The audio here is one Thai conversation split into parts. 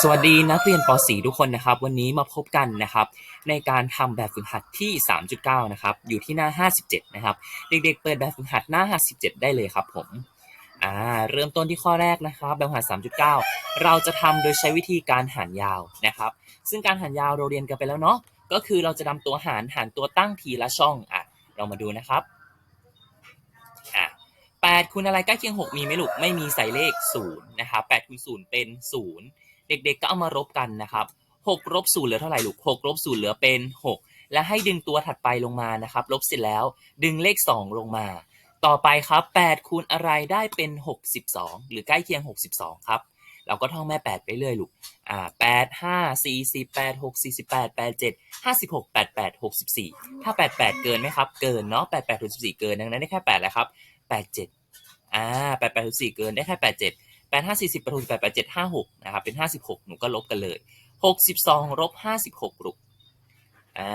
สวัสดีนักเรียนป .4 ทุกคนนะครับ วันนี้มาพบกันนะครับ ในการทำแบบฝึกหัดที่ 3.9 นะครับ อยู่ที่หน้า 57 นะครับ เด็กๆ เปิดแบบฝึกหัดหน้า 57 ได้เลยครับผมอ่าเริ่มต้นที่ข้อแรกนะครับ แบบฝึกหัด 3.9 เราจะทำโดยใช้วิธีการหารยาวนะครับ ซึ่งการหารยาวเราเรียนกันไปแล้วเนาะก็คือเราจะนำตัวหารหารตัวตั้งทีละช่องอะเรามาดูนะครับอะ8คูณอะไรใกล้เคียง 6 มีไหมลูกไม่มีใส่เลข0นะครับ8คูณ0เป็น 0 เด็กๆก็เอามารบกันนะครับ6ลบ0เหลือเท่าไหร่ลูก6ลบ0เหลือเป็น 6 และให้ดึงตัวถัดไปลงมานะครับ ลบเสร็จแล้วดึงเลข 2 ลงมา ต่อไปครับ8คูณอะไรได้เป็น 62 หรือใกล้เคียง 62 ครับ เราก็ท่องแม่ 8 ไปเรื่อยลูกอ่า8 5 40 8 6 48 8 7 56 88 64 ถ้า 88 เกินไหมครับ เกินเนาะ88ถึง14เกิน ดังนั้นได้แค่8แหละครับ 87อ่า88ถึง4เกินได้แค่ 87 แปดห้าสี่สิบแปดหกสิบแปดแปดเจ็ดห้าหกนะครับเป็นห้าสิบหกหนูก็ลบกันเลยหกสิบสองลบห้าสิบหกลูกอ่า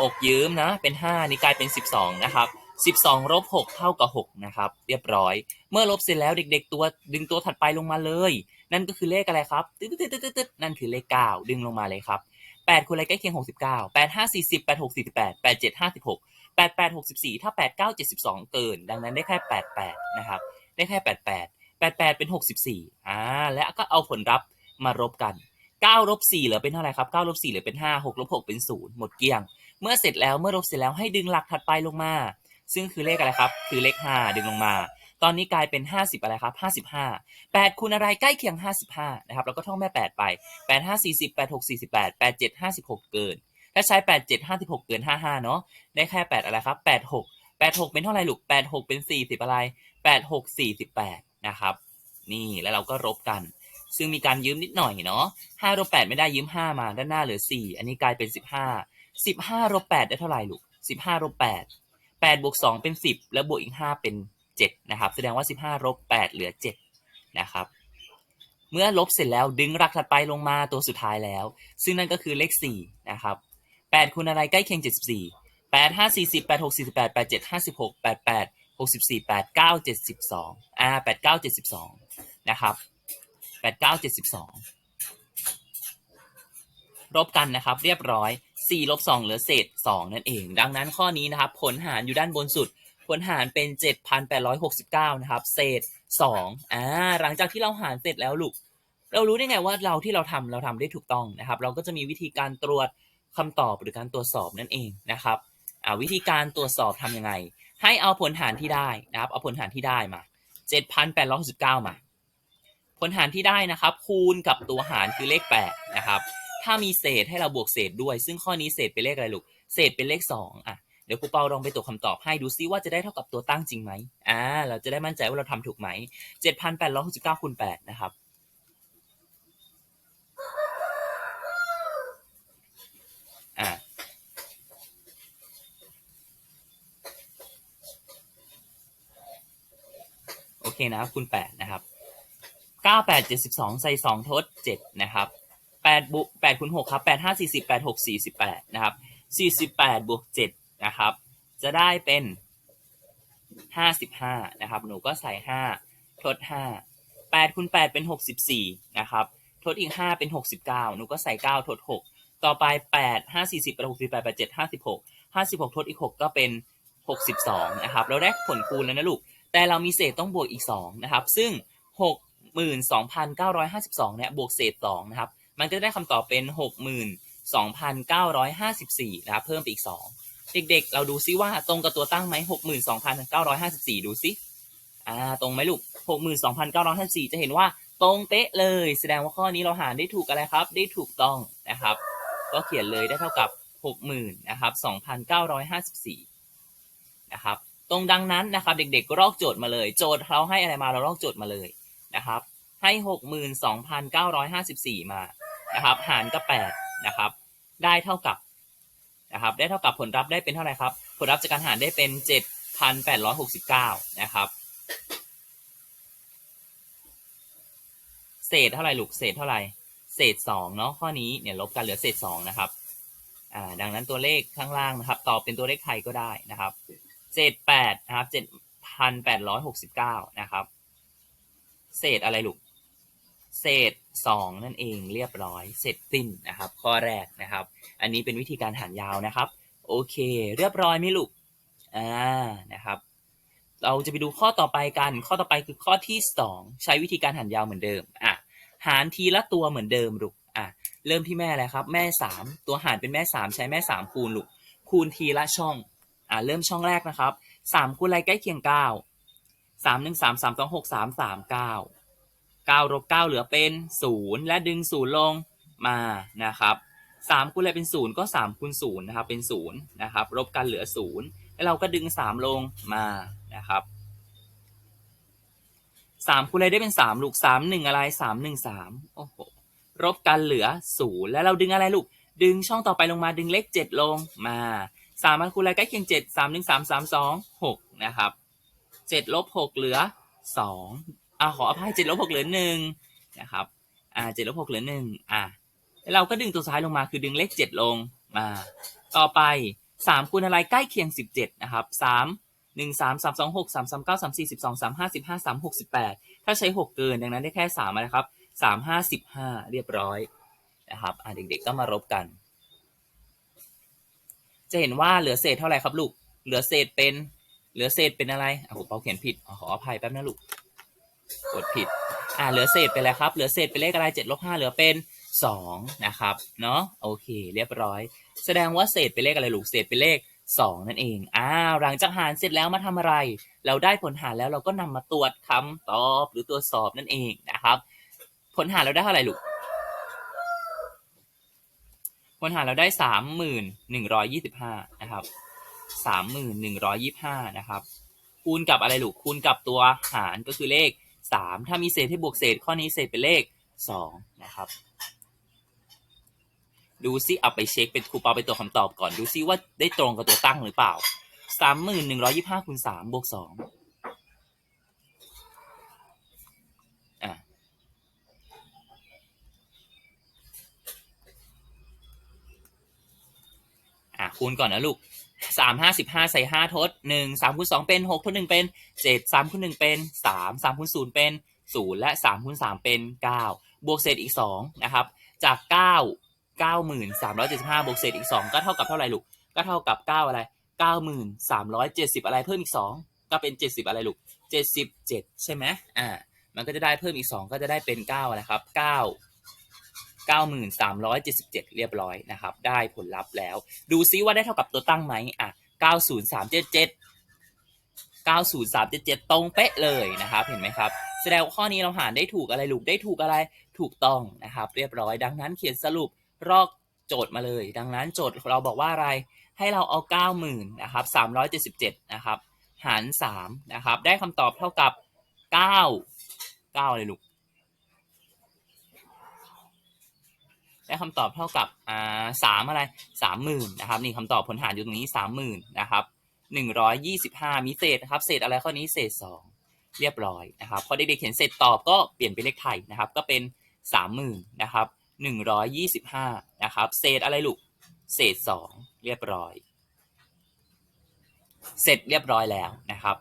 หกยืมนะเป็นห้านี่กลายเป็นสิบสองนะครับสิบสองลบหกเท่ากับหกนะครับเรียบร้อย เมื่อลบเสร็จแล้วเด็ก ๆ ตัวดึงตัวถัดไปลงมาเลย นั่นก็คือเลขอะไรครับตึ๊ดตึ๊ดตึ๊ดตึ๊ดนั่นคือเลขเก้าดึงลงมาเลยครับแปดคูณอะไรใกล้เคียงหกสิบเก้าแปดห้าสี่สิบแปดหกสี่สิบแปดแปดเจ็ดห้าสิบหกแปดแปดหกสิบสี่ถ้าแปดเก้าเจ็ดสิบสองเกิน ดังนั้นได้แค่แปดแปดนะครับได้แค่แปดแปด 88 88เป็น64อ่า และก็เอาผลลัพธ์มารบกัน9ลบ4เหลือเป็นเท่าไหร่ครับ9ลบ4เหลือเป็น5 6ลบ6เป็น0หมดเกลี้ยง เมื่อเสร็จแล้วเมื่อลบเสร็จแล้วให้ดึงหลักถัดไปลงมา ซึ่งคือเลขอะไรครับ คือเลข5ดึงลงมาตอนนี้กลายเป็น 50 อะไรครับ 55 8คูณอะไรใกล้เคียง 55 นะครับ แล้วก็ท่องแม่ 8 ไป 8 5 40 8 6 48 8 7 56 เกิน ถ้าใช้ 8 7 56 เกิน 55 เนาะ ได้แค่ 8 อะไรครับ 86 86 เป็นเท่าไหร่ลูก 86 เป็น 40 อะไร 86 48 นะครับ นี่แล้วเราก็ลบกัน ซึ่งมีการยืมนิดหน่อยเนาะ5ลบ8ไม่ได้ยืม5มาด้านหน้าเหลือ4อันนี้กลายเป็น15 15ลบ8ได้เท่าไหร่ลูก15ลบ8 8บวก2เป็น10แล้วบวกอีก5เป็น7นะครับ แสดงว่า15ลบ8เหลือ7นะครับเมื่อลบเสร็จแล้วดึงหลักถัดไปลงมาตัวสุดท้ายแล้ว ซึ่งนั่นก็คือเลข4นะครับ8คูณอะไรใกล้เคียง 74 8 5 40 8 6 48 8 7 56 88 64 89 72อ่า89 72นะครับ89 72ลบกันนะครับ เรียบร้อย4ลบ2เหลือเศษ2นั่นเอง ดังนั้นข้อนี้นะครับ ผลหารอยู่ด้านบนสุด ผลหารเป็น7,869นะครับ เศษ2อ่าหลังจากที่เราหารเสร็จแล้วลูกเรารู้ได้ไงว่าเราที่เราทำเราทำได้ถูกต้องนะครับ เราก็จะมีวิธีการตรวจคำตอบหรือการตรวจสอบนั่นเองนะครับอ่าวิธีการตรวจสอบทำยังไง ให้เอาผลหารที่ได้นะครับ เอาผลหารที่ได้มา7,869มา ผลหารที่ได้นะครับ คูณกับตัวหารคือเลข8นะครับ ถ้ามีเศษให้เราบวกเศษด้วย ซึ่งข้อนี้เศษเป็นเลขอะไรลูก เศษเป็นเลข2อะ เดี๋ยวครูเปาลองไปตรวจคำตอบให้ดูซิว่าจะได้เท่ากับตัวตั้งจริงไหมอ่า เราจะได้มั่นใจว่าเราทำถูกไหม7,869คูณ8นะครับ อ่า โอ เคนะคุณแปดนะครับเก้าแปดเจ็ดสิบสองใส่สองทดเจ็ดนะครับแปดบวกแปดคูณหกครับแปดห้าสี่สิบแปดหกสี่สิบแปดนะครับสี่สิบแปดบวกเจ็ดนะครับ จะได้เป็นห้าสิบห้านะครับ หนูก็ใส่ห้าทดห้าแปดคูณแปดเป็นหกสิบสี่นะครับ ทดอีกห้าเป็นหกสิบเก้าหนูก็ใส่เก้าทดหกต่อไปแปดห้าสี่สิบแปดหกสิบแปดแปดเจ็ดห้าสิบหกห้าสิบหกทดอีกหกก็เป็นหกสิบสองนะครับ เราได้ผลคูณแล้วนะลูก แต่เรามีเศษต้องบวกอีก2นะครับ ซึ่ง 62,952เนี่ยบวกเศษ2นะครับ มันก็จะได้คำตอบเป็น 62,954นะครับ เพิ่มไปอีก 2 เด็กๆ เราดูซิว่าตรงกับตัวตั้งไหม62,954 ดูซิอ่าตรงไหมลูก 62,954 จะเห็นว่าตรงเป๊ะเลย แสดงว่าข้อนี้เราหารได้ถูกอะไรครับ ได้ถูกต้องนะครับ ก็เขียนเลยได้เท่ากับ 60,000นะครับ2,954นะครับ ตรงดังนั้นนะครับเด็กๆก็ลอกโจทย์มาเลย โจทย์เขาให้อะไรมาเราลอกโจทย์มาเลยนะครับให้62,954 มานะครับหารกับ8นะครับได้เท่ากับนะครับได้เท่ากับผลลัพธ์ได้เป็นเท่าไหร่ครับ ผลลัพธ์จากการหารได้เป็น 7,869 นะครับเศษเท่าไหร่ลูกเศษเท่าไหร่เศษ2เนาะข้อนี้เนี่ยลบกันเหลือเศษ2นะครับอ่าดังนั้นตัวเลขข้างล่างนะครับตอบเป็นตัวเลขไทยก็ได้นะครับ เศษ8นะครับ7,869นะครับ เศษอะไรลูก เศษสองนั่นเองเรียบร้อยเสร็จสิ้นนะครับ ข้อแรกนะครับ อันนี้เป็นวิธีการหารยาวนะครับ โอเค เรียบร้อยไหมลูกอ่านะครับ เราจะไปดูข้อต่อไปกัน ข้อต่อไปคือข้อที่สองใช้วิธีการหารยาวเหมือนเดิมอะหารทีละตัวเหมือนเดิมลูกอะเริ่มที่แม่อะไรครับ แม่สามตัวหารเป็นแม่สามใช้แม่สามคูณลูกคูณทีละช่อง อะเริ่มช่องแรกนะครับสามคูณอะไรใกล้เคียงเก้าสามหนึ่งสามสามสองหกสามสามเก้าเก้าลบเก้าเหลือเป็นศูนย์และดึงศูนย์ลงมานะครับสามคูณอะไรเป็นศูนย์ก็สามคูณศูนย์นะครับเป็นศูนย์นะครับลบกันเหลือศูนย์แล้วเราก็ดึงสามลงมานะครับสามคูณอะไรได้เป็นสามลูกสามหนึ่งอะไรสามหนึ่งสามโอ้โหลบกันเหลือศูนย์แล้วเราดึงอะไรลูกดึงช่องต่อไปลงมาดึงเลขเจ็ดลงมา สามคูณอะไรใกล้เคียงเจ็ดสามหนึ่งสามสามสองหกนะครับเจ็ดลบหกเหลือสองอ่าขออภัยเจ็ดลบหกเหลือหนึ่งนะครับอ่าเจ็ดลบหกเหลือหนึ่งอ่าแล้วเราก็ดึงตัวซ้ายลงมาคือดึงเลขเจ็ดลงมา ต่อไปสามคูณอะไรใกล้เคียงสิบเจ็ดนะครับสามหนึ่งสามสามสองหกสามสามเก้าสามสี่สิบสองสามห้าสิบห้าสามหกสิบแปดถ้าใช้หกเกินดังนั้นได้แค่สามนะครับสามห้าสิบห้าเรียบร้อยนะครับอ่าเด็กๆก็มารบกัน จะเห็นว่าเหลือเศษเท่าไหร่ครับลูก เหลือเศษเป็น เหลือเศษเป็นอะไรอะผมเปาเขียนผิดขออภัยแป๊บนะลูก กดผิด อ่าเหลือเศษเป็นอะไรครับ เหลือเศษเป็นเลขอะไรเจ็ดลบห้าเหลือเป็นสองนะครับ เนาะโอเค เรียบร้อย แสดงว่าเศษเป็นเลขอะไรลูก เศษเป็นเลขสองนั่นเอง อ้าว หลังจากหารเสร็จแล้วมาทำอะไร เราได้ผลหารแล้วเราก็นำมาตรวจคำตอบหรือตรวจสอบนั่นเองนะครับ ผลหารเราได้เท่าไหร่ลูก ผลหารเราได้สามหมื่นหนึ่งร้อยยี่สิบห้านะครับสามหมื่นหนึ่งร้อยยี่สิบห้านะครับ คูณกับอะไรลูก คูณกับตัวหารก็คือเลขสามถ้ามีเศษให้บวกเศษ ข้อนี้เศษเป็นเลขสองนะครับ ดูซิเอาไปเช็คเป็นครูเปาไปตัวคำตอบก่อน ดูซิว่าได้ตรงกับตัวตั้งหรือเปล่าสามหมื่นหนึ่งร้อยี่ห้าคูณสามบวกสอง อะคูณก่อนนะลูกสามห้าสิบห้าใส่ห้าทดหนึ่งสามคูณสองเป็นหกทดหนึ่งเป็นเจ็ดสามคูณหนึ่งเป็นสามสามคูณศูนย์เป็นศูนย์และสามคูณสามเป็นเก้าบวกเศษอีกสองนะครับ จากเก้าเก้าหมื่นสามร้อยเจ็ดสิบห้าบวกเศษอีกสองก็เท่ากับเท่าไหร่ลูก ก็เท่ากับเก้าอะไรเก้าหมื่นสามร้อยเจ็ดสิบอะไรเพิ่มอีกสองก็เป็นเจ็ดสิบอะไรลูกเจ็ดสิบเจ็ดใช่ไหมอ่า มันก็จะได้เพิ่มอีกสองก็จะได้เป็นเก้านะครับเก้า 9377 เรียบร้อยนะครับ ได้ผลลัพธ์แล้ว ดูซิว่าได้เท่ากับตัวตั้งไหมอะ 90377 90377 ตรงเป๊ะเลยนะครับ เห็นไหมครับ แสดงว่าข้อนี้เราหารได้ถูกอะไรลูก ได้ถูกอะไร ถูกต้องนะครับ เรียบร้อย ดังนั้นเขียนสรุปรอกโจทย์มาเลย ดังนั้นโจทย์เราบอกว่าอะไร ให้เราเอา 90,000นะครับ377นะครับ หาร3นะครับ ได้คำตอบเท่ากับ 9 9เลยลูก ได้คำตอบเท่ากับอ่าสามอะไรสามหมื่นนะครับนี่คำตอบผลหารอยู่ตรงนี้สามหมื่นนะครับหนึ่งร้อยยี่สิบห้ามีเศษนะครับเศษอะไรข้อนี้เศษสองเรียบร้อยนะครับพอเด็กๆเขียนเศษตอบก็เปลี่ยนเป็นเลขไทยนะครับก็เป็นสามหมื่นนะครับหนึ่งร้อยยี่สิบห้านะครับเศษอะไรลูกเศษสองเรียบร้อย เสร็จเรียบร้อยแล้วนะครับ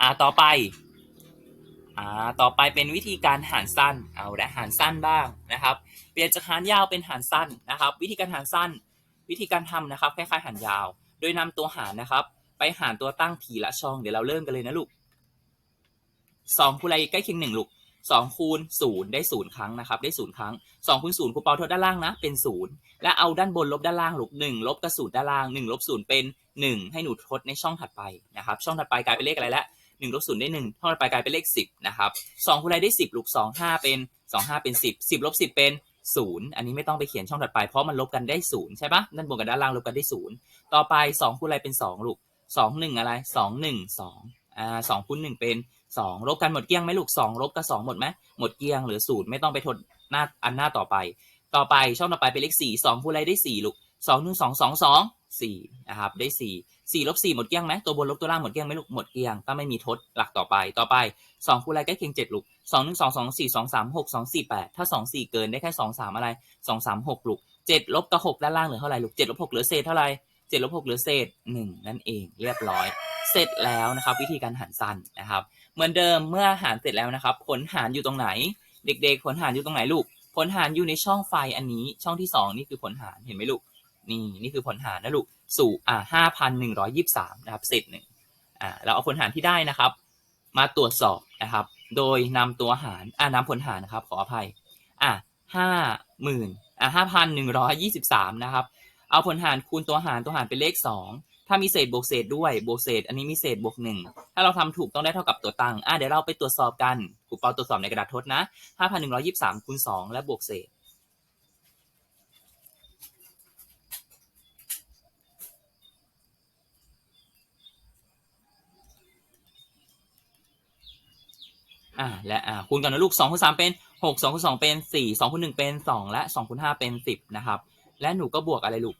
อ่าต่อไปอ่าต่อไปเป็นวิธีการหารสั้นเอาละหารสั้นบ้างนะครับ ลี่ยนจากหารยาวเป็นหารสั้นนะครับ วิธีการหารสั้น วิธีการทำนะครับคล้ายๆหารยาว โดยนำตัวหารนะครับ ไปหารตัวตั้งทีละช่องเดี๋ยวเราเริ่มกันเลยนะลูกสองคูณอะไรใกล้เคียงหนึ่งลูกสองคูณศูนย์ได้ศูนย์ครั้งนะครับได้ศูนย์ครั้งสองคูณศูนย์ครูเปาทดด้านล่างนะเป็นศูนย์และเอาด้านบนลบด้านล่างลูกหนึ่งลบกับศูนย์ด้านล่างหนึ่งลบศูนย์เป็นหนึ่งให้หนูทดในช่องถัดไปนะครับช่องถัดไปกลายเป็นเลขอะไรละหนึ่งลบศูนย์ได้หนึ่งช่องถัดไปกลายเป็นเลขสิบนะครับสองคูณอะไรได้สิบลูกสองห้าเป็นสองห้าเป็นสิบสิบลบสิบเป็น ศูนย์อันนี้ไม่ต้องไปเขียนช่องถัดไปเพราะมันลบกันได้ศูนย์ใช่ปะด้านบนกับด้านล่างลบกันได้ศูนย์ต่อไปสองคูณอะไรเป็นสองลูกสองหนึ่งอะไรสองหนึ่งสองอ่าสองคูณหนึ่งเป็นสองลบกันหมดเกลี้ยงไหมลูกสองลบกับสองหมดไหมหมดเกลี้ยงหลือศูนย์ไม่ต้องไปทดหน้าอันหน้าต่อไป ต่อไปช่องต่อไปเป็นเลขสี่สองคูณอะไรได้สี่ลูกสองหนึ่งสองสองสองสี่นะครับได้สี่ สี่ลบสี่หมดเกลี้ยงไหมตัวบนลบตัวล่างหมดเกลี้ยงไหมลูกหมดเกลี้ยงก็ไม่มีทดหลักต่อไปต่อไปสองคูณอะไรใกล้เคียงเจ็ดลูกสองหนึ่งสองสองสี่สองสามหกสองสี่แปดถ้าสองสี่เกินได้แค่สองสามอะไรสองสามหกลูกเจ็ดลบกับหกด้านล่างเหลือเท่าไหร่ลูกเจ็ดลบหกเหลือเศษเท่าไหร่เจ็ดลบหกเหลือเศษหนึ่งนั่นเองเรียบร้อย เสร็จแล้วนะครับ วิธีการหารสั้นนะครับ เหมือนเดิมเมื่อหารเสร็จแล้วนะครับ ผลหารอยู่ตรงไหน เด็ก ๆ ผลหารอยู่ตรงไหนลูก ผลหารอยู่ในช่องไฟอันนี้ช่องที่สองนี่คือผลหารเห็นไหมลูกนี่นี่คือผลหารนะลูก สู่อ่าห้าพันหนึ่งร้อยยี่สิบสามนะครับเศษหนึ่งอ่าเราเอาผลหารที่ได้นะครับ มาตรวจสอบนะครับ โดยนำตัวหารอ่านำผลหารนะครับขออภัยอะห้าหมื่นอะห้าพันหนึ่งร้อยยี่สิบสามนะครับ เอาผลหารคูณตัวหารตัวหารเป็นเลขสองถ้ามีเศษบวกเศษด้วยบวกเศษ อันนี้มีเศษบวกหนึ่งถ้าเราทำถูกต้องได้เท่ากับตัวตั้งอะเดี๋ยวเราไปตรวจสอบกันครูเปาตรวจสอบในกระดาษทดนะห้าพันหนึ่งร้อยิบสามคูณสองและบวกเศษ อ่าและอ่าคูณกันนะลูกสองคูณสามเป็นหกสองคูณสองเป็นสี่สองคูณหนึ่งเป็นสองและสองคูณห้าเป็นสิบนะครับ และหนูก็บวกอะไรลูก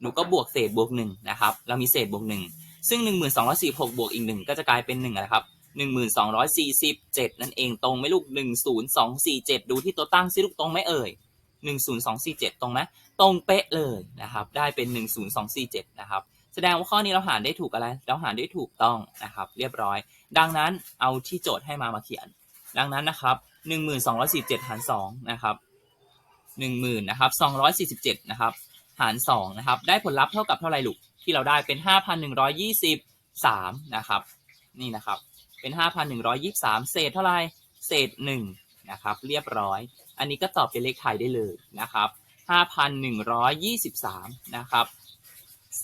หนูก็บวกเศษบวกหนึ่งนะครับเรามีเศษบวกหนึ่งซึ่งหนึ่งหมื่นสองร้อยสี่หกบวกอีกหนึ่งก็จะกลายเป็นหนึ่งอะไรครับหนึ่งหมื่นสองร้อยสี่สิบเจ็ดนั่นเองตรงไหมลูกหนึ่งศูนย์สองสี่เจ็ดดูที่ตัวตั้งซิลูกตรงไหมเอ่ยหนึ่งศูนย์สองสี่เจ็ดตรงไหมตรงเป๊ะเลยนะครับ ได้เป็นหนึ่งศูนย์สองสี่เจ็ดนะครับ แสดงว่าข้อนี้เราหารได้ถูกอะไร เราหารได้ถูกต้องนะครับ เรียบร้อย ดังนั้นเอาที่โจทย์ให้มามาเขียน ดังนั้นนะครับหนึ่งหมื่นสองร้อยสี่เจ็ดหารสองนะครับหนึ่งหมื่นนะครับสองร้อยสี่สิบเจ็ดนะครับหารสองนะครับ ได้ผลลัพธ์เท่ากับเท่าไรลูกที่เราได้เป็นห้าพันหนึ่งร้อยยี่สิบสามนะครับ นี่นะครับ เป็นห้าพันหนึ่งร้อยยี่สิบสามเศษเท่าไรเศษหนึ่งนะครับเรียบร้อย อันนี้ก็ตอบเป็นเลขไทยได้เลยนะครับห้าพันหนึ่งร้อยยี่สิบสามนะครับ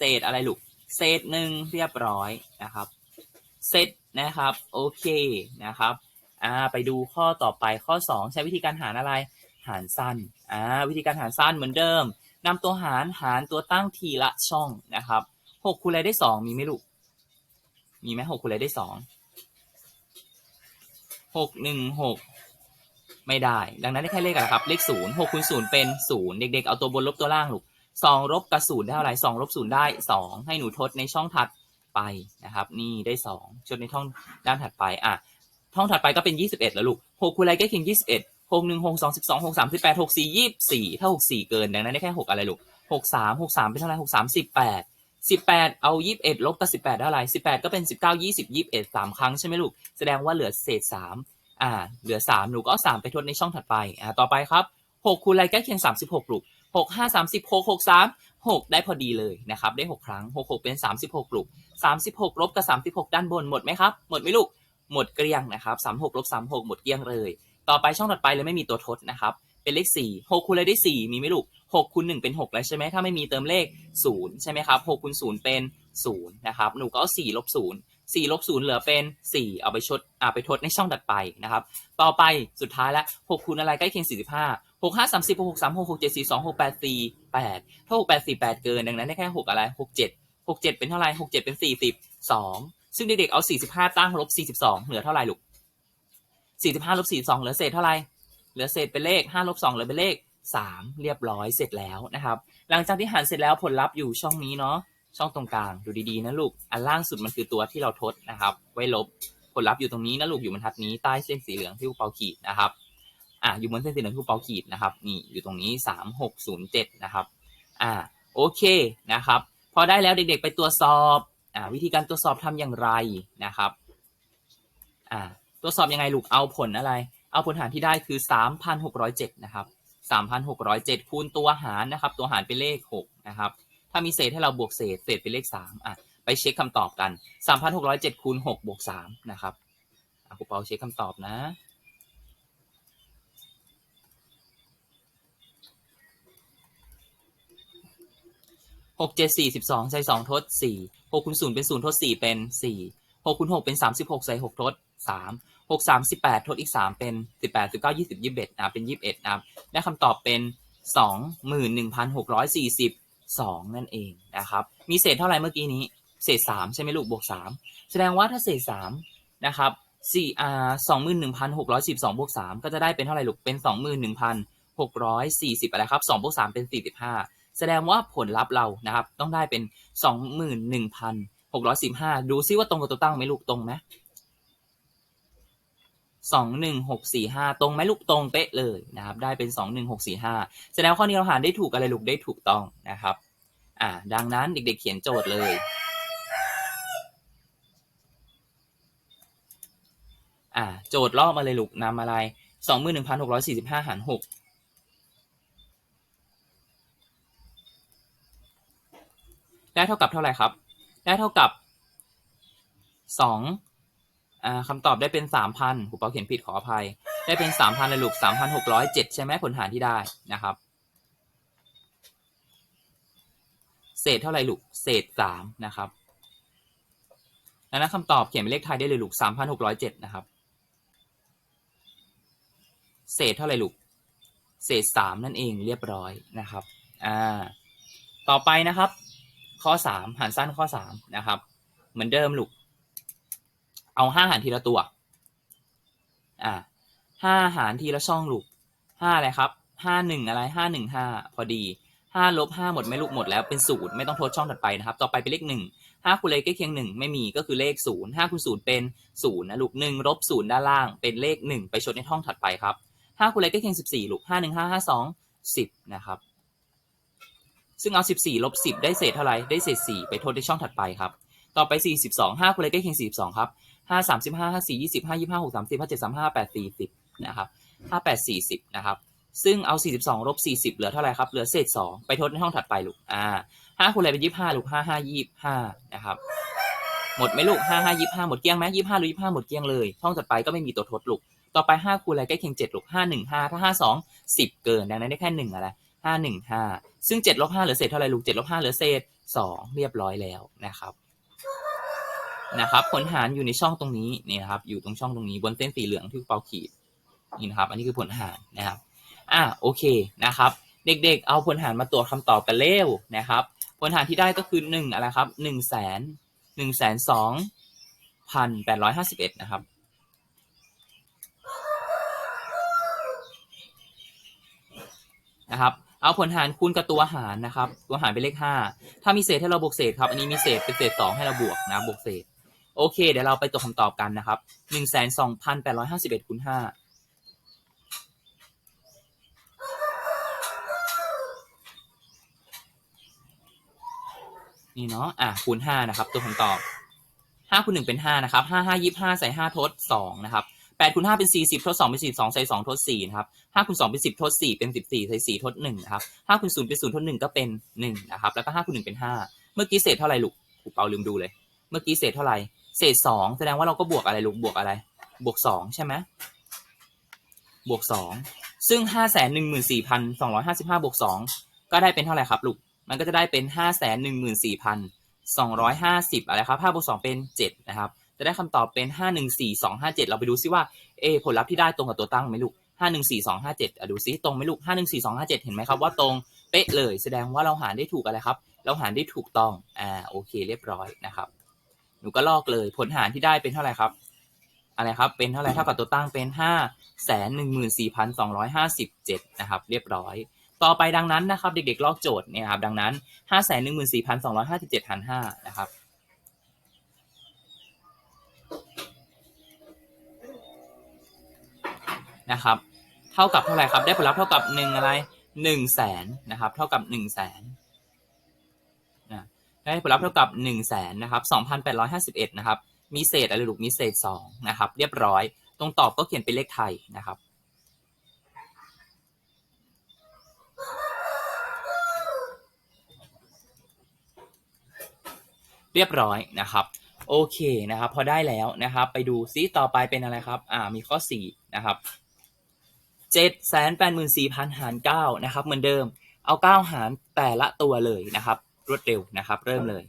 ศษอะไรลูก เศษหนึ่งเรียบร้อยนะครับเซตนะครับ โอเคนะครับอ่าไปดูข้อต่อไปข้อ 2 ใช้วิธีการหารอะไร หารสั้นอ่าวิธีการหารสั้นเหมือนเดิมนำตัวหารหารตัวตั้งทีละช่องนะครับหกคูณอะไรได้สองมีไหมลูก มีไหมหกคูณอะไรได้สองหกหนึ่งหกไม่ได้ ดังนั้นได้แค่เลขอะไรครับ เลขศูนย์หกคูณศูนย์เป็นศูนย์เด็กๆ เอาตัวบนลบตัวล่างลูก สองลบกับศูนย์ได้เท่าไหร่สองลบศูนย์ได้สองให้หนูทดในช่องถัดไปนะครับ นี่ได้สองทดในท่องด้านถัดไปอะท่องถัดไปก็เป็นยี่สิบเอ็ดแล้วลูกหกคูณอะไรก็เคียงยี่สิบเอ็ดหกหนึ่งหกสองสิบสองหกสามสิบแปดหกสี่ยี่สี่ถ้าหกสี่เกินดังนั้นได้แค่หกอะไรลูกหกสามหกสามเป็นเท่าไหร่หกสามสิบแปดสิบแปดเอายี่สิบเอ็ดลบกับสิบแปดได้เท่าไรสิบแปดก็เป็นสิบเก้ายี่สิบยี่สิบเอ็ดสามครั้งใช่ไหมลูกแสดงว่าเหลือเศษสามอ่าเหลือสามหนูก็สามไปทดในช่องถัดไปอ่าต่อไปครับหกคูณอะไรกล้เคียงสามสิบหกลูก 6 5 30 6 6 3 6ได้พอดีเลยนะครับได้6ครั้ง6 6เป็น36ลูก36ลบกับ36ด้านบนหมดไหมครับหมดไหมลูกหมดเกลี้ยงนะครับสามหกลบสามหกหมดเกลี้ยงเลย ต่อไปช่องถัดไปเลยไม่มีตัวทดนะครับเป็นเลขสี่หกคูณอะไรได้สี่มีไหมลูกหกคูณหนึ่งเป็นหกแล้วใช่ไหมถ้าไม่มีเติมเลขศูนย์ใช่ไหมครับหกคูณศูนย์เป็นศูนย์นะครับหนูก็เอาสี่ลบศูนย์สี่ลบศูนย์เหลือเป็นสี่เอาไปชดอ่าไปทดในช่องถัดไปนะครับ ต่อไปสุดท้ายแล้วหกคูณอะไรใกล้เคียงสี่สิบห้า หกห้าสามสิบหกหกสามหกหกเจ็ดสี่สองหกแปดสี่แปดถ้าหกแปดสี่แปดเกินดังนั้นได้แค่หกอะไรหกเจ็ดหกเจ็ดเป็นเท่าไรหกเจ็ดเป็นสี่สิบสองซึ่งเด็กๆเอา45ตั้งลบ42เหลือเท่าไรลูก45ลบ42เหลือเศษเท่าไรเหลือเศษเป็นเลข5ลบ2เหลือเป็นเลข3เรียบร้อยเสร็จแล้วนะครับ หลังจากที่หารเสร็จแล้วผลลัพธ์อยู่ช่องนี้เนาะช่องตรงกลางดูดีๆนะลูก อันล่างสุดมันคือตัวที่เราทดนะครับ ไว้ลบผลลัพธ์อยู่ตรงนี้นะลูกอยู่บรรทัดนี้ใต้เส้นสีเหลืองที่ครูเปาขีดนะครับ อ่าอยู่บนเส้นสีเหลืองครูเปาขีดนะครับนี่อยู่ตรงนี้ 3607 นะครับอ่าโอเคนะครับ พอได้แล้วเด็กๆไปตรวจสอบอ่าวิธีการตรวจสอบทำอย่างไรนะครับอ่าตรวจสอบยังไงลูกเอาผลอะไร เอาผลหารที่ได้คือ 3,607 นะครับ 3,607 คูณตัวหารนะครับ ตัวหารเป็นเลข 6 นะครับ ถ้ามีเศษให้เราบวกเศษ เศษเป็นเลข 3 อะ ไปเช็คคำตอบกัน 3,607 คูณ 6 บวก 3 นะครับครูเปาเช็คคำตอบนะ หกเจ็ดสี่สิบสองใส่สองทดสี่หกคูณศูนย์เป็นศูนย์ทดสี่เป็นสี่หกคูณหกเป็นสามสิบหกใส่หกทดสามหกสามสิบแปดทดอีกสามเป็นสิบแปดสิบเก้ายี่สิบยี่สิบเอ็ดนะเป็นยี่สิบเอ็ดนะได้คำตอบเป็นสองหมื่นหนึ่งพันหกร้อยสี่สิบสองนั่นเองนะครับ มีเศษเท่าไหร่เมื่อกี้นี้ เศษสามใช่ไหมลูกบวกสามแสดงว่าถ้าเศษสามนะครับสี่อ่าสองหมื่นหนึ่งพันหกร้อยสิบสองบวกสามก็จะได้เป็นเท่าไหร่ลูกเป็นสองหมื่นหนึ่งพันหกร้อยสี่สิบอะไรครับสองบวกสามเป็นสี่สิบห้า แสดงว่าผลลัพธ์เรานะครับ ต้องได้เป็น 21,615 ดูซิว่าตรงกับตัวตั้งไหมลูกตรงไหม21645 ตรงไหมลูกตรงเป๊ะเลยนะครับ ได้เป็น 21645 แสดงข้อนี้เราหารได้ถูกอะไรลูกได้ถูกต้องนะครับ อ่า ดังนั้นเด็กๆเขียนโจทย์เลยอ่าโจทย์ลอกมาเลยลูกนำอะไร 21,645 หาร 6 ได้เท่ากับเท่าไหร่ครับ ได้เท่ากับสองอคำตอบได้เป็นสามพันผมเปาเขียนผิดขออภัย ได้เป็นสามพันเลยลูกสามพันหกร้อยเจ็ดใช่ไหมผลหารที่ได้นะครับ เศษเท่าไหร่ลูก เศษสามนะครับดังนั้นคำตอบเขียนเป็นเลขไทยได้เลยลูกสามพันหกร้อยเจ็ดนะครับ เศษเท่าไหร่ลูก เศษสามนั่นเองเรียบร้อยนะครับ อ่า ต่อไปนะครับ ข้อสามหารสั้นข้อสามนะครับ เหมือนเดิมลูก เอาห้าหารทีละตัว อ่าห้าหารทีละช่องลูกห้าอะไรครับห้าหนึ่งอะไรห้าหนึ่งห้าพอดีห้าลบห้าหมดไม่ลูกหมดแล้วเป็นศูนย์ไม่ต้องทดช่องถัดไปนะครับ ต่อไปเป็นเลขหนึ่งห้าคูณเลขใกล้เคียงหนึ่งไม่มีก็คือเลขศูนย์ห้าคูณศูนย์เป็นศูนย์นะลูกหนึ่งลบศูนย์ด้านล่างเป็นเลขหนึ่งไปชดในห้องถัดไปครับห้าคูณเลขใกล้เคียงสิบสี่ลูกห้าหนึ่งห้าห้าสองสิบนะครับ ซึ่งเอาสิบสี่ลบสิบได้เศษเท่าไรได้เศษสี่ไปทดในช่องถัดไปครับ ต่อไปสี่สิบสองห้าคูณเลขใกล้เคียงสี่สิบสองครับห้าสามสิบห้าห้าสี่ยี่สิบห้ายี่ห้าหกสามสิบห้าเจ็ดสามห้าแปดสี่สิบนะครับห้าแปดสี่สิบนะครับ ซึ่งเอา 42ลบ40 เหลือเท่าไรครับ เหลือเศษ 2 ไปทดในห้องถัดไปลูก อ่า5คูณอะไรเป็น 25 ลูก 5 5 25 นะครับ หมดไหมลูก 5 5 25 หมดเกลี้ยงไหม25หรือ25 หมดเกลี้ยงเลยห้องถัดไปก็ไม่มีตัวทดลูก ต่อไป 5คูณอะไรใกล้เคียง7ลูก5 1 5ถ้า5 2 10 เกิน ดังนั้นได้แค่1อะไร5 1 5 ซึ่ง7ลบ5เหลือเศษเท่าไรลูก7ลบ5เหลือเศษ 2 เรียบร้อยแล้วนะครับนะครับผลหารอยู่ในช่องตรงนี้นี่นะครับอยู่ตรงช่องตรงนี้บนเส้นสีเหลืองที่เปาขีดนี่นะครับ อันนี้คือผลหารนะครับอะโอเคนะครับ เด็กๆ เอาผลหารมาตรวจคำตอบกันเร็วนะครับ ผลหารที่ได้ก็คือหนึ่งอะไรครับหนึ่งแสนหนึ่งแสนสองพันแปดร้อยห้าสิบเอ็ดนะครับนะครับ เอาผลหารคูณกับตัวหารนะครับ ตัวหารเป็นเลขห้าถ้ามีเศษให้เราบวกเศษครับ อันนี้มีเศษเป็นเศษสองให้เราบวกนะบวกเศษ โอเค เดี๋ยวเราไปตรวจคำตอบกันนะครับหนึ่งแสนสองพันแปดร้อยห้าสิบเอ็ดคูณห้านี่เนาะ อะ คูณห้านะครับ ตัวคำตอบห้าคูณหนึ่งเป็นห้านะครับห้าห้ายี่ห้าใส่ห้าทดสองนะครับ ปดคูณห้าเป็นสี่สิบทดสองเป็นสี่สองใส่สองทดสี่นะครับห้าคูณสองเป็นสิบทดสี่เป็นสิบสี่ใส่สี่ทดหนึ่งนะครับห้าคูณศูนย์เป็นศูนย์ทดหนึ่งก็เป็นหนึ่งนะครับแล้วก็ห้าคูณหนึ่งเป็นห้าเมื่อกี้เศษเท่าไหร่ลูกครูเปาลืมดูเลย เมื่อกี้เศษเท่าไหร่เศษสองแสดงว่าเราก็บวกอะไรลูกบวกอะไร บวกสองใช่ไหมบวกสองซึ่งห้าแสนหนึ่งหมื่นสี่พันสองร้อยห้าสิบห้าบวกสองก็ได้เป็นเท่าไหร่ครับลูกมันก็จะได้เป็นห้าแสนหนึ่งหมื่นสี่พันสองร้อยห้าสิบอะไรครับห้าบวกสองเป็นเจ็ดนะครับ จะได้คำตอบเป็นห้าหนึ่งสี่สองห้าเจ็ดเราไปดูซิว่าเอผลลัพธ์ที่ได้ตรงกับตัวตั้งไหมลูกห้าหนึ่งสี่สองห้าเจ็ดดูซิตรงไหมลูกห้าหนึ่งสี่สองห้าเจ็ดเห็นไหมครับว่าตรงเป๊ะเลย แสดงว่าเราหารได้ถูกอะไรครับ เราหารได้ถูกต้องอ่าโอเคเรียบร้อยนะครับหนูก็ลอกเลยผลหารที่ได้เป็นเท่าไหร่ครับ อะไรครับเป็นเท่าไหร่เท่ากับตัวตั้งเป็นห้าแสนหนึ่งหมื่นสี่พันสองร้อยห้าสิบเจ็ดนะครับ เรียบร้อยต่อไปดังนั้นนะครับ เด็กๆ ลอกโจทย์เนี่ยครับดังนั้นห้าแสนหนึ่งหมื่นสี่พันสองร้อยห้ารห้านะครับ นะครับ เท่ากับเท่าไหร่ครับ ได้ผลลัพธ์เท่ากับหนึ่งอะไรหนึ่งแสนนะครับ เท่ากับหนึ่งแสนได้ผลลัพธ์เท่ากับหนึ่งแสนนะครับสองพันแปดร้อยห้าสิบเอ็ดนะครับ มีเศษอะไรลูกมีเศษสองนะครับ เรียบร้อย ตรงตอบก็เขียนเป็นเลขไทยนะครับเรียบร้อยนะครับ โอเคนะครับ พอได้แล้วนะครับ ไปดูซิต่อไปเป็นอะไรครับ อ่ามีข้อสี่นะครับ เจ็ดแสนแปดหมื่นสี่พันหารเก้านะครับเหมือนเดิม เอาเก้าหารแต่ละตัวเลยนะครับ รวดเร็วนะครับ เริ่มเลย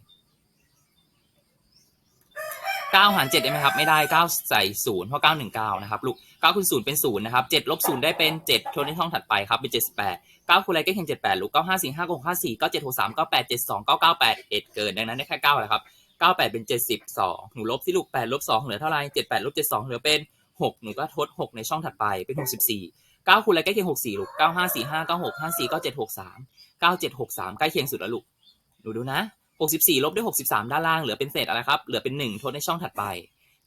เก้าหารเจ็ดได้ไหมครับ ไม่ได้เก้าใส่ศูนย์เพราะเก้าหนึ่งเก้านะครับลูกเก้าคูณศูนย์เป็นศูนย์นะครับเจ็ดลบศูนย์ได้เป็นเจ็ดทวนในช่องถัดไปครับเป็นเจ็ดสิบแปดเก้าคูณอะไรกล้เคียงเจ็ดแปดลูกเก้าห้าสี่ห้าหกห้าสี่เก้าเจ็ดหกสามเก้าแปดเจ็ดสองเก้าเก้าแปดเอ็ดเกินดังนั้นได้แค่เก้าแหละครับเก้าแปดเป็นเจ็ดสิบสองหนูลบที่ลูกแปดลบสองเหลือเท่าไรเจ็ดแปดลบเจ็ดสองเหลือเป็นหกหนูก็ทดหกในช่องถัดไปเป็นหกสิบสี่ เก้าคูณอะไรใกล้เคียงหกสี่ลูกเก้าห้าสี่ห้าเก้าหกห้าสี่เก้าเจ็ดหกสามเก้าเจ็ดหกสามใกล้เคียงสุดแล้วลูกหนูดูนะหกสิบสี่ลบด้วยหกสิบสามด้านล่างเหลือเป็นเศษอะไรครับเหลือเป็นหนึ่งทดในช่องถัดไป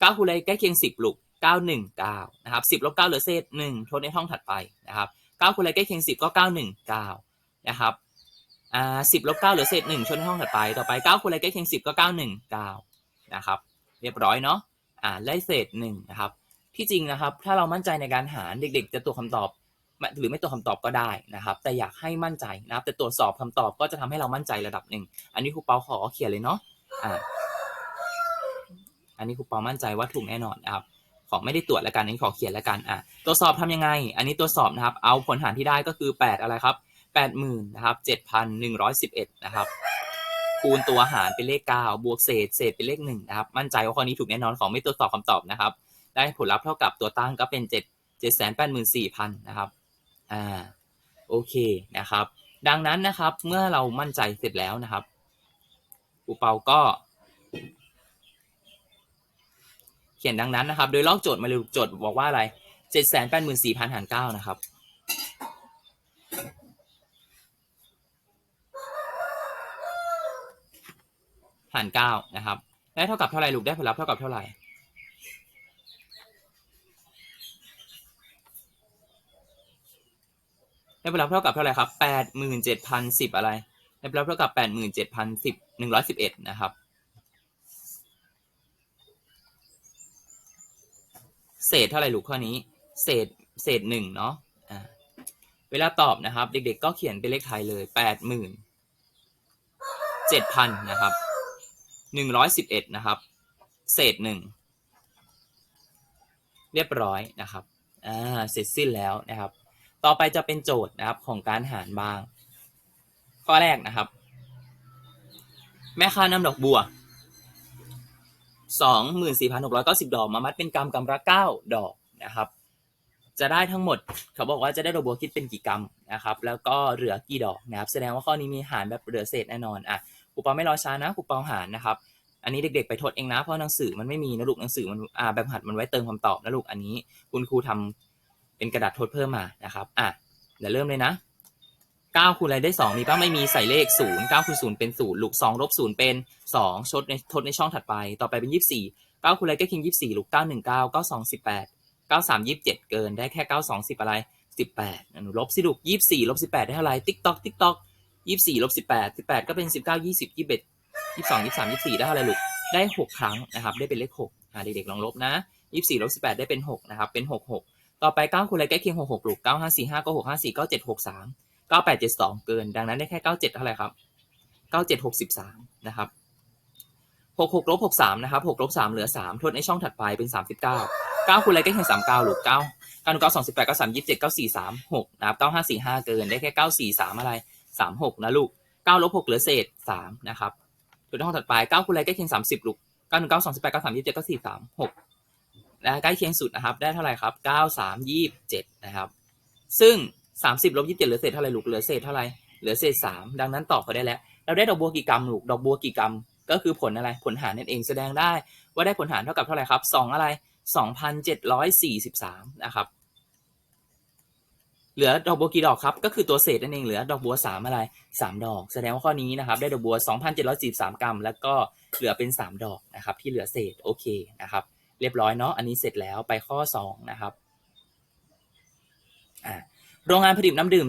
เก้าคูณอะไรใกล้เคียงสิบลูกเก้าหนึ่งเก้านะครับสิบลบเก้าเหลือเศษหนึ่งทดในช่องถัดไปนะครับเก้าคูณอะไรใกล้เคียงสิบก็เก้าหนึ่งเก้านะครับอ่าสิบลบเก้าเหลือเศษหนึ่งทดในช่องถัดไปต่อไปเก้าคูณอะไรใกล้เคียงสิบก็เก้าหนึ่งเก้านะครับ เรียบร้อยเนาะอ่าไล่เศษหนึ่งนะครับ ที่จริงนะครับ ถ้าเรามั่นใจในการหารเด็ก ๆ จะตรวจคำตอบ หรือไม่ตรวจคำตอบก็ได้นะครับ แต่อยากให้มั่นใจนะครับ แต่ตรวจสอบคำตอบก็จะทำให้เรามั่นใจระดับหนึ่งอันนี้ครูเปาขอเขียนเลยเนาะอ่าอันนี้ครูเปามั่นใจว่าถูกแน่นอนนะครับขอไม่ได้ตรวจแล้วกันอันนี้ขอเขียนแล้วกันอะตรวจสอบทำยังไง อันนี้ตรวจสอบนะครับ เอาผลหารที่ได้ก็คือ 8 อะไรครับ80,000นะครับ7,111นะครับคูณตัวหารเป็นเลข 9 บวกเศษ เศษเป็นเลข1นะครับ มั่นใจว่าข้อนี้ถูกแน่นอน ขอไม่ตรวจสอบคำตอบนะครับ ได้ผลลัพธ์เท่ากับตัวตั้งก็เป็น7 784,000นะครับอ่าโอเคนะครับ ดังนั้นนะครับเมื่อเรามั่นใจเสร็จแล้วนะครับครูเปาก็ เขียนดังนั้นนะครับ โดยลอกโจทย์มาเลยโจทย์บอกว่าอะไร784,000หาร9นะครับ หาร9นะครับ ได้เท่ากับเท่าไหร่ลูกได้ผลลัพธ์เท่ากับเท่าไหร่ ได้ผลลัพธ์เท่ากับเท่าไหร่ครับแปดหมื่นเจ็ดพันสิบอะไร ได้ผลลัพธ์เท่ากับแปดหมื่นเจ็ดพันสิบหนึ่งร้อยสิบเอ็ดนะครับ เศษเท่าไหร่ลูกข้อนี้ เศษเศษหนึ่งเนาะเวลาตอบนะครับ เด็กๆ ก็เขียนเป็นเลขไทยเลยแปดหมื่นเจ็ดพันนะครับหนึ่งร้อยสิบเอ็ดนะครับ เศษหนึ่งเรียบร้อยนะครับ อ่า เสร็จสิ้นแล้วนะครับ ต่อไปจะเป็นโจทย์นะครับของการหารบาง ข้อแรกนะครับ แม่ค้านำดอกบัวสองหมื่นสี่พันหกร้อยเก้าสิบดอกมามัดเป็นกำกำละเก้าดอกนะครับ จะได้ทั้งหมด เขาบอกว่าจะได้ดอกบัวคิดเป็นกี่กำนะครับ แล้วก็เหลือกี่ดอกนะครับ แสดงว่าข้อนี้มีหารแบบเหลือเศษแน่นอนอะครูปาไม่รอช้านะครูปาหารนะครับ อันนี้เด็กๆไปทดเองนะเพราะหนังสือมันไม่มีนะลูกหนังสือมันอ่าแบบหัดมันไว้เติมคำตอบนะลูกอันนี้ คุณครูทำ เป็นกระดาษทดเพิ่มมานะครับอะเดี๋ยวเริ่มเลยนะ9คูณอะไรได้ 2 มีป่ะไม่มีใส่เลข 0 9คูณ0เป็น 0 ลูก 2 ลบ 0 เป็น 2 ชดในทดในช่องถัดไป ต่อไปเป็น 24 9คูณอะไรกล้เคียง24 ลูก 9 1 9 9 2 18 9 3 27 เกินได้แค่ 9 2 10 อะไร 18หนูลบสิลูก 24 ลบ 18 ได้เท่าไหร่ติ๊กต๊อกติ๊กต๊อก24 ลบ 18 18 ก็เป็น 19 20 21 22 23 24 ได้เท่าไหร่ลูก ได้ 6 ครั้งนะครับ ได้เป็นเลข6อ่าเด็กๆลองลบนะ 24 ลบ 18 ได้เป็น 6 นะครับ เป็น 6 6 ต่อไปเก้าคูณอะไรใกล้เคียงหกหกลูกเก้าห้าสี่ห้าก็หกห้าสี่เก้าเจ็ดหกสามเก้าแปดเจ็ดสองเกิน ดังนั้นได้แค่เก้าเจ็ดเท่าไหร่ครับเก้าเจ็ดหกสิบสามนะครับหกหกลบหกสามนะครับหกลบสามเหลือสามทดในช่องถัดไปเป็นสามสิบเก้าเก้าคูณอะไรใกล้เคียงสามเก้าลูกเก้าเก้าหนึ่งเก้าสองสิบแปดเก้าสามยี่สิบเจ็ดเก้าสี่สามหกนะครับเก้าห้าสี่ห้าเกินได้แค่เก้าสี่สามอะไรสามหกนะลูกเก้าลบหกเหลือเศษสามนะครับทดในห้องถัดไปเก้าคูณอะไรใกล้เคียงสามสิบลูกเก้าหนึ่งเก้าสองสิบแปดเก้าสามยี่สิบเจ็ดเก้าสี่สามหก ละใกล้เคียงสุดนะครับ ได้เท่าไหร่ครับ9 3 27นะครับ ซึ่ง30ลบ27เหลือเศษเท่าไหร่ลูกเหลือเศษเท่าไหร่เหลือเศษ3ดังนั้นตอบเขาได้แล้ว เราได้ดอกบัวกี่กรัมลูกดอกบัวกี่กรัมก็คือผลอะไรผลหารนั่นเองแสดงได้ ว่าได้ผลหารเท่ากับเท่าไหร่ครับ2อะไร2,743นะครับเหลือดอกบัวกี่ดอกครับ ก็คือตัวเศษนั่นเองเหลือดอกบัว3อะไร3ดอก แสดงว่าข้อนี้นะครับ ได้ดอกบัว2,743กรัม แล้วก็เหลือเป็น3ดอกนะครับ ที่เหลือเศษโอเคนะครับ เรียบร้อยเนาะอันนี้เสร็จแล้วไปข้อ 2 นะครับโรงงานผลิตน้ำดื่ม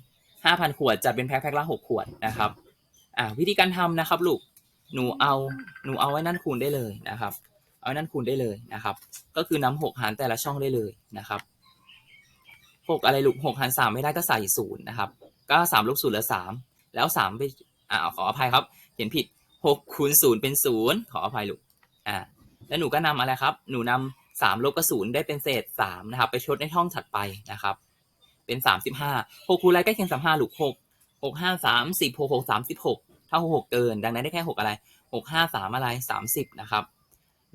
35,000 ขวดจัดเป็นแพ็คแพ็คละ6ขวดนะครับวิธีการทำนะครับลูกหนูเอาหนูเอาไว้นั่นคูณได้เลยนะครับ เอาไว้นั่นคูณได้เลยนะครับ ก็คือนำหกหารแต่ละช่องได้เลยนะครับหกอะไรลูกหกหารสามไม่ได้ก็ใส่ศูนย์นะครับ ก็สามลบศูนย์เหลือสามแล้วสามไปอ่าขออภัยครับ เขียนผิดหกคูณศูนย์เป็นศูนย์ขออภัยลูกอ่า แล้วหนูก็นำอะไรครับ หนูนำสามลบกับศูนย์ได้เป็นเศษสามนะครับ ไปชดในช่องถัดไปนะครับ เป็นสามสิบห้าหกคูณอะไรใกล้เคียงสามห้าลูกหกหกห้าสามสิบหกหกสามสิบหกเท่าหกเกิน ดังนั้นได้แค่หกอะไรหกห้าสามอะไรสามสิบนะครับ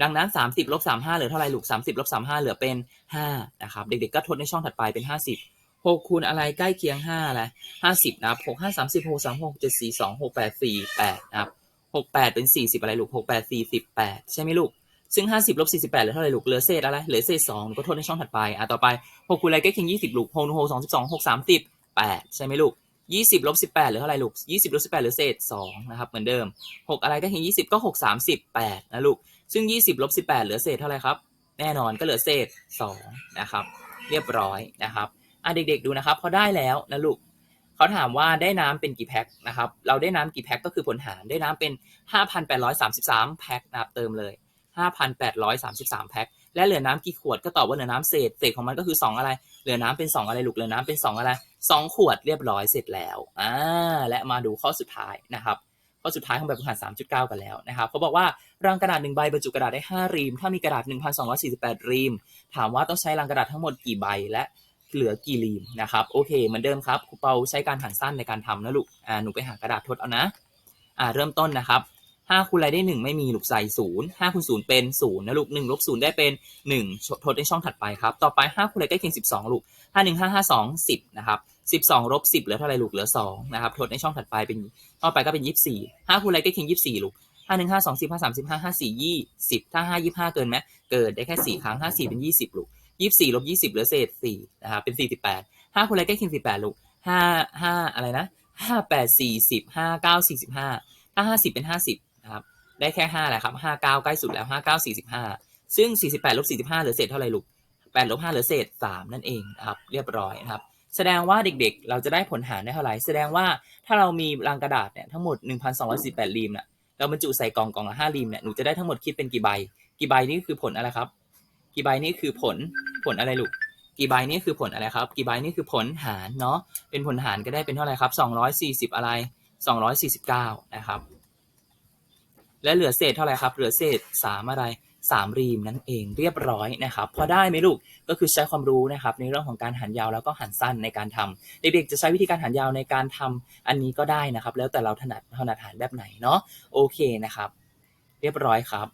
ดังนั้น 30ลบ35เหลือเท่าไรลูก30ลบ35เหลือเป็น 5 นะครับ เด็กๆก็ทดในช่องถัดไปเป็น 50 6คูณอะไรใกล้เคียง5อะไร50 นะครับ 6 5 30 6 3 6 7 4 2 6 8 4 8 นะครับ 68 เป็น 40 อะไรลูก 68 48 ใช่ไหมลูก ซึ่ง 50ลบ48เหลือเท่าไหร่ลูกเหลือเศษอะไรเหลือเศษ2ก็ทดในช่องถัดไปอะต่อไป6คูณอะไรใกล้เคียง20 ลูก6 6 2 2 6 30 8 ใช่ไหมลูก 20ลบ18เหลือเท่าไหร่ลูก 20ลบ18เหลือเศษ2นะครับเหมือนเดิม 6 อะไรใกล้เคียง20 ก็ 6 30 8นะลูก ซึ่ง 20ลบ18เหลือเศษเท่าไหร่ครับ แน่นอนก็เหลือเศษ2นะครับเรียบร้อยนะครับอะเด็กๆดูนะครับพอได้แล้วนะลูกเขาถามว่าได้น้ำเป็นกี่แพ็คนะครับ เราได้น้ำกี่แพ็คก็คือผลหารได้น้ำเป็น 5,833 แพ็คนะครับเติมเลย 5,833 แพ็ค และเหลือน้ำกี่ขวดก็ตอบว่าเหลือน้ำเศษ เศษของมันก็คือ 2 อะไร เหลือน้ำเป็น 2 อะไรลูก เหลือน้ำเป็น 2 อะไร 2 ขวดเรียบร้อยเสร็จแล้ว อ่า และมาดูข้อสุดท้ายนะครับข้อสุดท้ายของแบบฝึกหัด 3.9 กันแล้วนะครับเขาบอกว่ารังกระดาษ1ใบบรรจุกระดาษได้ 5 รีม ถ้ามีกระดาษ 1,248 รีม ถามว่าต้องใช้รังกระดาษทั้งหมดกี่ใบและเหลือกี่รีมนะครับ โอเค เหมือนเดิมครับครูเปาใช้การหันสั้นในการทำนะลูก อ่า หนูไปหากระดาษทดเอานะ อ่า เริ่มต้นนะครับ ห้าคูณอะไรได้หนึ่งไม่มีลูกใส่ศูนย์ห้าคูณศูนย์เป็นศูนย์นะลูกหนึ่งลบศูนย์ได้เป็นหนึ่งทดในช่องถัดไปครับ ต่อไปห้าคูณอะไรใกล้เคียงสิบสองลูกห้าหนึ่งห้าห้าสองสิบนะครับสิบสองลบสิบเหลือเท่าไรลูกเหลือสองนะครับทดในช่องถัดไปเป็นต่อไปก็เป็นยี่สิบสี่ห้าคูณอะไรใกล้เคียงยี่สิบสี่ลูกห้าหนึ่งห้าสองสิบห้าสามสิบห้าห้าสี่ยี่สิบถ้าห้ายี่ห้าเกินไหมเกิดได้แค่สี่ครั้งห้าสี่เป็นยี่สิบลูกยี่สี่ลบยี่สิบเหลือเศษสี่นะครับเป็นสี่สิบแปดห้าคูณอะไรใกล้เคียงสิบแปดลูกห้าห้าอะไรนะห้าแปดสี่สิบห้าเก้าสี่สิบห้าถ้าห้าสิบเป็นห้าสิบ ได้แค่5แหละครับ59ใกล้สุดแล้ว59 45ซึ่ง48ลบ45เหลือเศษเท่าไหร่ลูก8ลบ5เหลือเศษ3นั่นเองนะครับเรียบร้อยนะครับ แสดงว่าเด็กๆ เราจะได้ผลหารได้เท่าไหร่แสดงว่าถ้าเรามีรังกระดาษเนี่ยทั้งหมด1,218รีมน่ะเราบรรจุใส่กล่องกล่องละ5รีมเนี่ยหนูจะได้ทั้งหมดคิดเป็นกี่ใบ กี่ใบนี่คือผลอะไรครับกี่ใบนี่คือผลผลอะไรลูกกี่ใบนี่คือผลอะไรครับ กี่ใบนี่คือผลหารเนาะเป็นผลหารก็ได้เป็นเท่าไหร่ครับ240 อะไร 249 นะครับ และเหลือเศษเท่าไหร่ครับ เหลือเศษ3อะไร3รีมนั่นเองเรียบร้อยนะครับพอได้ไหมลูกก็คือใช้ความรู้นะครับในเรื่องของการหันยาวแล้วก็หันสั้นในการทำเด็กๆ จะใช้วิธีการหันยาวในการทำอันนี้ก็ได้นะครับ แล้วแต่เราถนัดถนัดหันแบบไหนเนาะโอเคนะครับ เรียบร้อยครับ